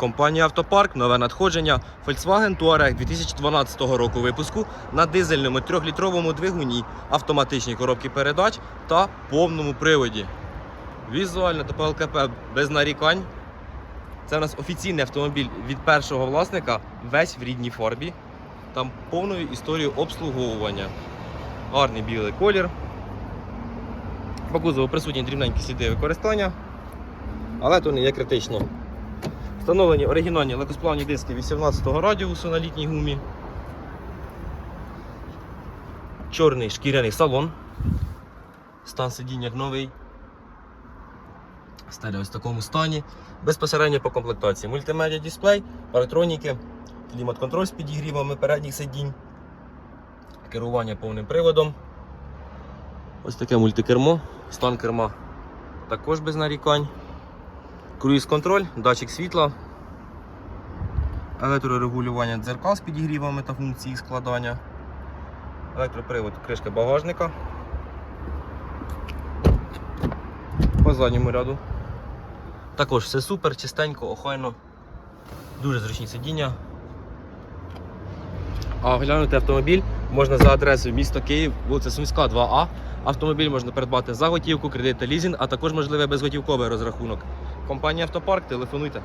Компанія Автопарк, нове надходження Volkswagen Touareg 2012 року випуску на дизельному 3-літровому двигуні, автоматичній коробці передач та повному приводі. Візуально та по ЛКП без нарікань. Це у нас офіційний автомобіль від першого власника, весь в рідній фарбі. Там повною історією обслуговування. Гарний білий колір. По кузову присутні дрібненькі сліди використання, але то не є критично. Встановлені оригінальні легкосплавні диски 18-го радіусу на літній гумі. Чорний шкіряний салон. Стан сидіння новий. Стеля ось в такому стані. Безпосередньо по комплектації. Мультимедіа дисплей, електроніки, клімат-контроль з підігрівами передніх сидінь, керування повним приводом. Ось таке мультикермо, стан керма також без нарікань. Круїз-контроль, датчик світла, електрорегулювання дзеркал з підігрівами та функції складання, електропривод кришки багажника. По задньому ряду. Також все супер, чистенько, охайно, дуже зручні сидіння. А оглянути автомобіль можна за адресою місто Київ, вулиця Сумська, 2А. Автомобіль можна придбати за готівку, кредит та лізинг, а також можливе безготівковий розрахунок. Компанія Автопарк, телефонуйте.